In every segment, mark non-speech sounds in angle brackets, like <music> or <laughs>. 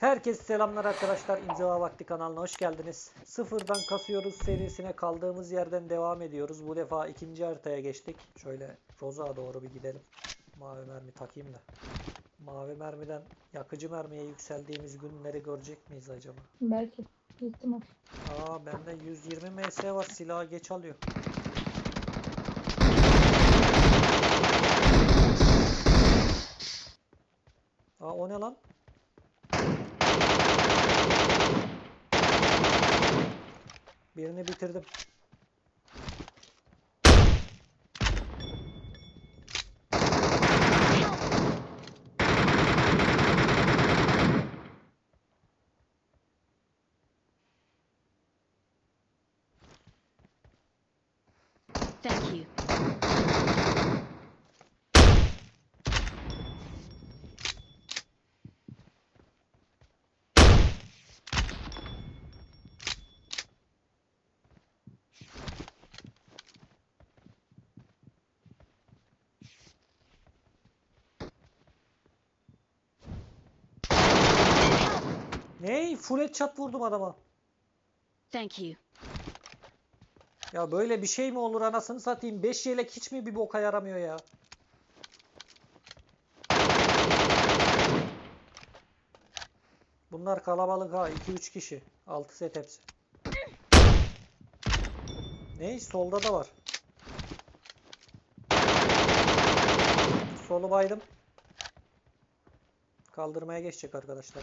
Herkese selamlar arkadaşlar. İnziva Vakti kanalına hoş geldiniz. Sıfırdan kasıyoruz serisine kaldığımız yerden devam ediyoruz. Bu defa ikinci haritaya geçtik. Şöyle Roza doğru bir gidelim. Mavi mermi takayım da. Mavi mermiden yakıcı mermiye yükseldiğimiz günleri görecek miyiz acaba? Belki. İhtimal. Aa bende 120 ms var. Silahı geç alıyor. Aa o ne lan? Birini bitirdim. Thank you. Ney? Full headshot vurdum adama. Thank you. Ya böyle bir şey mi olur anasını satayım? 5 yelek hiç mi bir boka yaramıyor ya? Bunlar kalabalık ha. 2-3 kişi. 6 set hepsi. Ne? Solda da var. Solu baydım. Kaldırmaya geçecek arkadaşlar.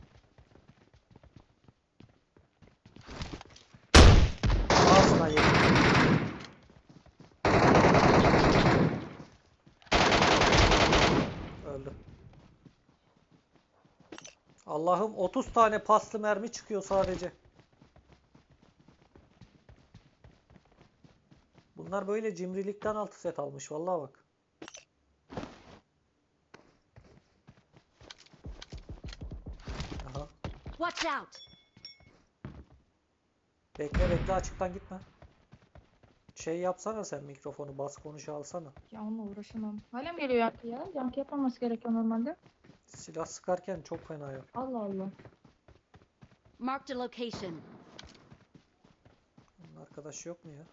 Allah'ım 30 tane paslı mermi çıkıyor sadece. Bunlar böyle cimrilikten altı set almış vallahi bak. Aha. Watch out! Bekle bekle açıktan gitme. Şey yapsana sen mikrofonu bas konuş alsana. Ya onunla uğraşamam. Hala mı geliyor yankı ya? Yankı yapmaması gerekiyor normalde. Silah sıkarken çok fena ya. Allah Allah. Marked a location. Bunun arkadaşı yok mu ya?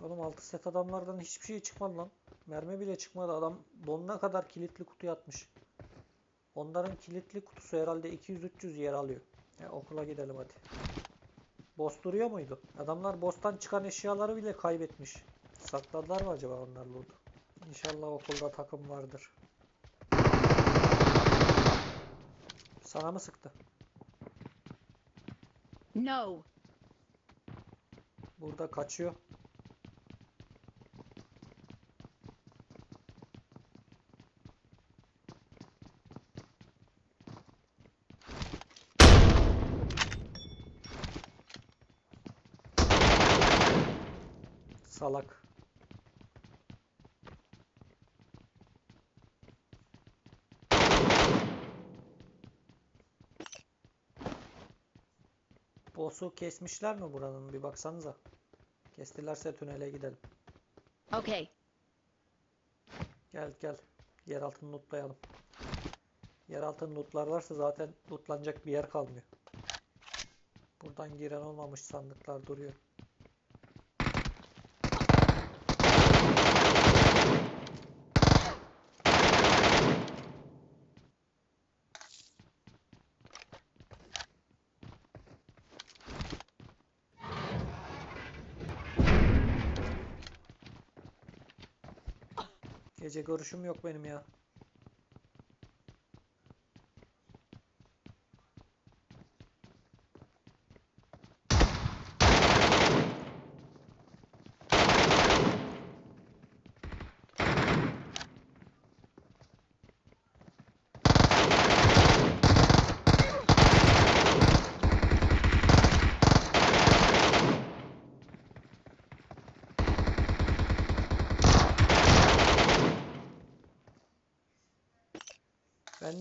Oğlum 6 set adamlardan hiçbir şey çıkmadı lan. Mermi bile çıkmadı. Adam donuna kadar kilitli kutu atmış. Onların kilitli kutusu herhalde 200-300 yer alıyor. Ya okula gidelim hadi. Boss duruyor muydu? Adamlar boss'tan çıkan eşyaları bile kaybetmiş. Sakladılar mı acaba onlar loot'u? İnşallah okulda takım vardır. Sana mı sıktı? No! Burada kaçıyor. Salak. Boss'u kesmişler mi buranın? Bir baksanıza. Kestilerse tünele gidelim. Okay. Gel gel. Yer altını lootlayalım. Yer altını lootlar varsa zaten lootlanacak bir yer kalmıyor. Buradan giren olmamış sandıklar duruyor. Gece görüşüm yok benim ya.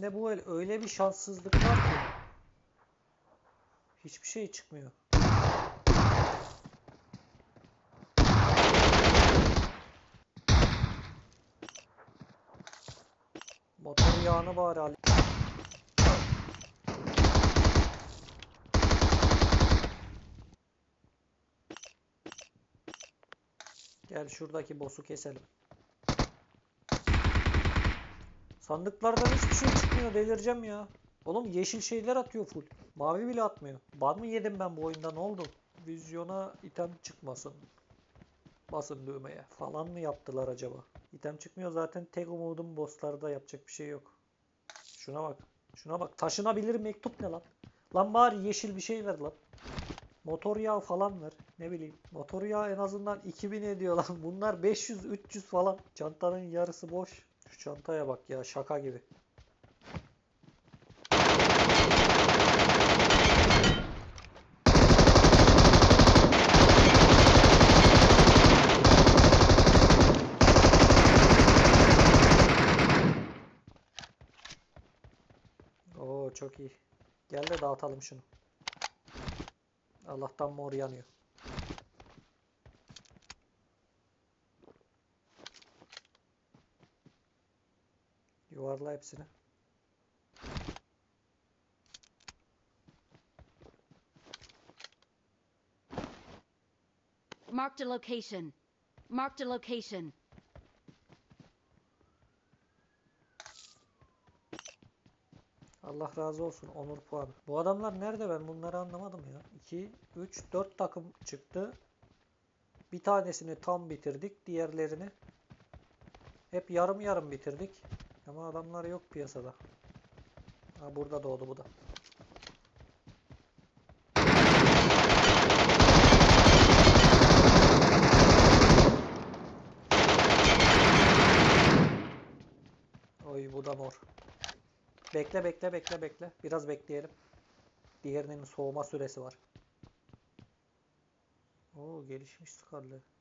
Bende bu el öyle bir şanssızlık var ki. Hiçbir şey çıkmıyor. Motor yağını bari al. Gel şuradaki boss'u keselim. Sandıklardan hiçbir şey çıkmıyor delireceğim ya. Oğlum yeşil şeyler atıyor full. Mavi bile atmıyor. Ban mı yedim ben bu oyunda ne oldu? Vizyona item çıkmasın. Basın düğmeye falan mı yaptılar acaba? İtem çıkmıyor zaten tek umudum bosslarda yapacak bir şey yok. Şuna bak. Şuna bak. Taşınabilir mektup ne lan? Lan bari yeşil bir şey ver lan. Motor yağı falan ver. Ne bileyim. Motor yağı en azından 2000 ediyor lan. <laughs> Bunlar 500-300 falan. Çantanın yarısı boş. Şu çantaya bak ya şaka gibi. Oo çok iyi. Gel de dağıtalım şunu. Allah'tan mor yanıyor. Yuvarla hepsini. Marked a location. Marked a location. Allah razı olsun onur puanı. Bu adamlar nerede ben bunları anlamadım ya. 2, 3, 4 takım çıktı. Bir tanesini tam bitirdik. Diğerlerini hep yarım yarım bitirdik. Ama adamlar yok piyasada. Ha burada doğdu bu da. Oy bu da mor. Bekle bekle bekle bekle. Biraz bekleyelim. Diğerinin soğuma süresi var. Oo gelişmiş Scarlet.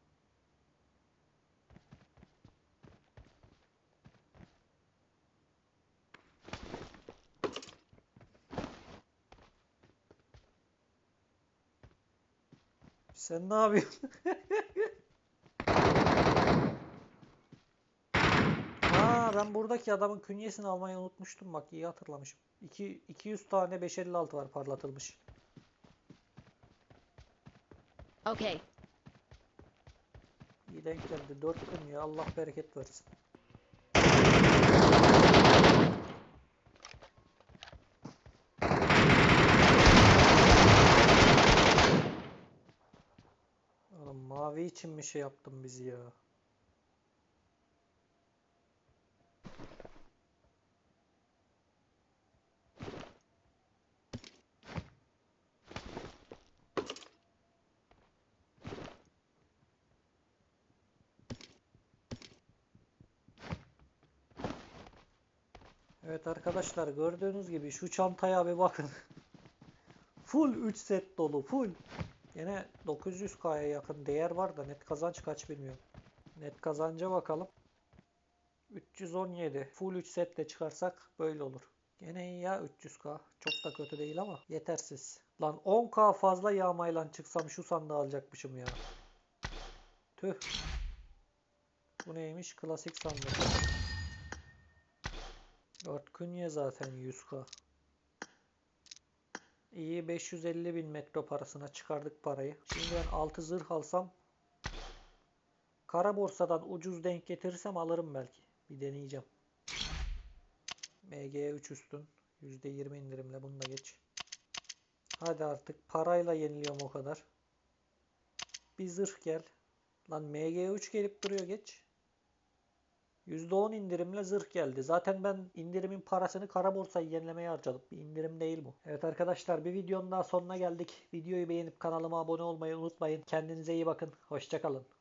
Sen ne yapıyorsun? <laughs> Ha ben buradaki adamın künyesini almayı unutmuştum bak iyi hatırlamışım. 2 200 tane 556 var parlatılmış. Okay. İyi denk geldi. 4 künye Allah bereket versin. Oğlum mavi için mi şey yaptın bizi ya? Evet arkadaşlar gördüğünüz gibi şu çantaya bir bakın. <laughs> Full 3 set dolu full. Yine 900k'ya yakın değer var da net kazanç kaç bilmiyorum. Net kazanca bakalım. 317. Full 3 setle çıkarsak böyle olur. Gene iyi ya 300k. Çok da kötü değil ama yetersiz. Lan 10k fazla yağmayla çıksam şu sandığı alacakmışım ya. Tüh. Bu neymiş? Klasik sandık. 4 künye zaten 100k. İyi 550 bin metro parasına çıkardık parayı. Şimdi ben 6 zırh alsam kara borsadan ucuz denk getirirsem alırım belki. Bir deneyeceğim. MG3 üstün. %20 indirimle bunu da geç. Hadi artık parayla yeniliyorum o kadar. Bir zırh gel. Lan MG3 gelip duruyor geç. %10 indirimle zırh geldi. Zaten ben indirimin parasını kara borsayı yenilemeye harcadım. Bir indirim değil bu. Evet arkadaşlar bir videonun daha sonuna geldik. Videoyu beğenip kanalıma abone olmayı unutmayın. Kendinize iyi bakın. Hoşçakalın.